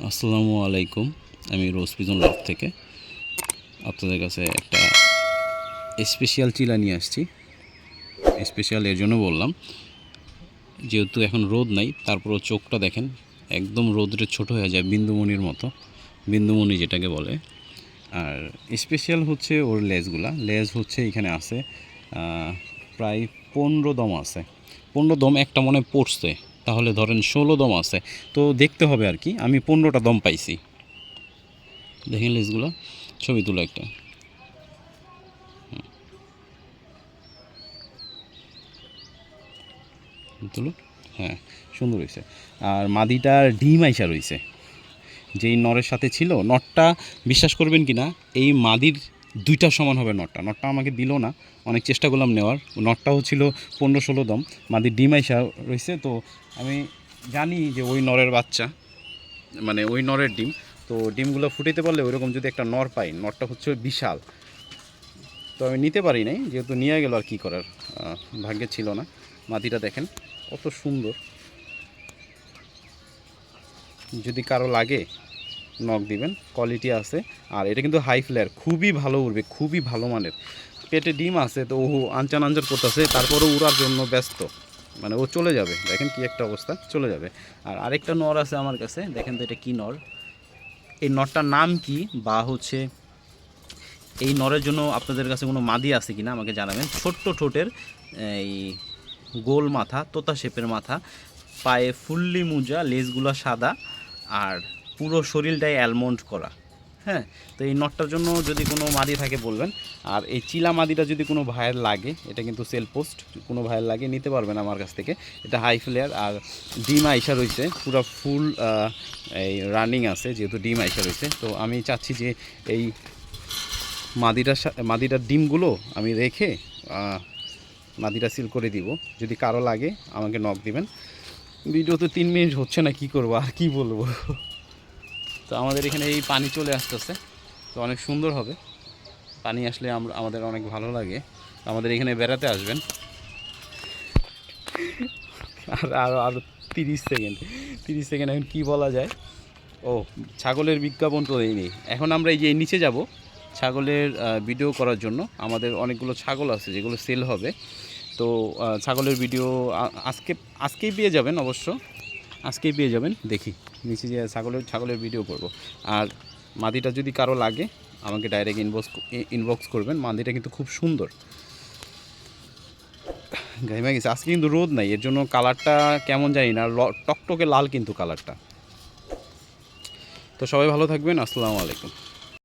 আসসালামু আলাইকুম। আমি রোজ লফ থেকে। আপনাদের কাছে একটা স্পেশাল চিলা নিয়ে আসছি। স্পেশাল এর জন্য বললাম। যেহেতু এখন রোদ নাই, তারপরও চোখটা দেখেন, একদম রোদ্রে ছোট হয়ে যায় বিন্দুমণির মতো। বিন্দুমণি যেটাকে বলে। আর স্পেশাল হচ্ছে ওর লেজগুলা লেজ হচ্ছে এখানে আছে প্রায় পনেরো দম আছে। পনেরো দম একটা মনে পড়ছে। তাহলে ধরেন ষোলো দম আছে। তো দেখতে হবে আর কি, আমি পনেরোটা দম পাইছি। দেখেন লেজগুলো ছবি তুলো একটা। তুলো হ্যাঁ সুন্দর হয়েছে আর মাদিটার ডিম আইসা রয়েছে যেই নরের সাথে ছিল, নটটা বিশ্বাস করবেন কি না এই মাদির দুইটা সমান হবে নটটা। নটটা আমাকে দিল না, অনেক চেষ্টা করলাম নেওয়ার। নটটাও ছিল পনেরো ষোলো দম মাদির ডিম আইসা রয়েছে, তো আমি জানি যে ওই নরের বাচ্চা মানে ওই নরের ডিম, তো ডিমগুলো ফুটাইতে পারলে ওইরকম যদি একটা নর পাই নরটা হচ্ছে বিশাল। তো আমি নিতে পারি নাই, যেহেতু নিয়ে গেল আর কী করার ভাগ্যে ছিল না। মাটিটা দেখেন, কত সুন্দর। যদি কারও লাগে নখ দিবেন কোয়ালিটি আছে। আর এটা কিন্তু হাই ফ্লেয়ার খুবই ভালো উড়বে, খুবই ভালো মানের। পেটে ডিম আছে, তো ও আনচান আনচান করতেছে তারপরে উড়ার জন্য ব্যস্ত। মানে ও চলে যাবে, দেখেন কি একটা অবস্থা, চলে যাবে। আর আরেকটা নর আছে আমার কাছে, দেখেন তো এটা কী নর? এই নরটার নাম কি? বা হচ্ছে এই নরের জন্য আপনাদের কাছে কোনো মাদি আছে কিনা আমাকে জানাবেন। ছোট্ট ঠোঁটের, এই গোল মাথা, তোতা শেপের মাথা, পায়ে ফুললি মুজা লেজগুলো সাদা, আর পুরো শরীরটাই অ্যালমন্ড করা। হ্যাঁ তো এই নটটার জন্য যদি কোনো মাদি থাকে বলবেন। আর এই চিলা মাদিটা যদি কোনো ভাইয়ের লাগে, এটা কিন্তু সেল পোস্ট কোনো ভাইয়ের লাগে, নিতে পারবেন আমার কাছ থেকে। এটা হাই ফ্লেয়ার আর ডিম আইসা রয়েছে, পুরো ফুল এই রানিং আছে, যেহেতু ডিম আইসা রয়েছে। তো আমি চাচ্ছি যে এই মাদিটার মাদিটার ডিমগুলো আমি রেখে মাদিটা সিল করে দিব। যদি কারও লাগে, আমাকে নক দিবেন। ভিডিও তো তিন মিনিট হচ্ছে না, কি করব, আর কি বলব? তো আমাদের এখানে এই পানি চলে আসতেছে, তো অনেক সুন্দর হবে। পানি আসলে আমরা আমাদের অনেক ভালো লাগে। আমাদের এখানে বেড়াতে আসবেন। আর আরও আরও তিরিশ সেকেন্ড তিরিশ সেকেন্ড এখন কী বলা যায়? ও, ছাগলের বিজ্ঞাপন তো এই নেই এখন আমরা এই যে নিচে যাব, ছাগলের ভিডিও করার জন্য। আমাদের অনেকগুলো ছাগল আছে যেগুলো সেল হবে। তো ছাগলের ভিডিও আজকে, আজকেই পেয়ে যাবেন অবশ্য। আজকেই পেয়ে যাবেন। দেখি, নিচে যে ছাগলের ছাগলের ভিডিও করব। আর মাদিটা যদি কারও লাগে, আমাকে ডাইরেক্ট ইনবক্স ইনবক্স করবেন। মাদিটা কিন্তু খুব সুন্দর। ঘেমে গেছে আজকে কিন্তু রোদ নাই, এর জন্য কালারটা কেমন জানি না টকটকে লাল কিন্তু কালারটা তো সবাই ভালো থাকবেন, আসসালামু আলাইকুম।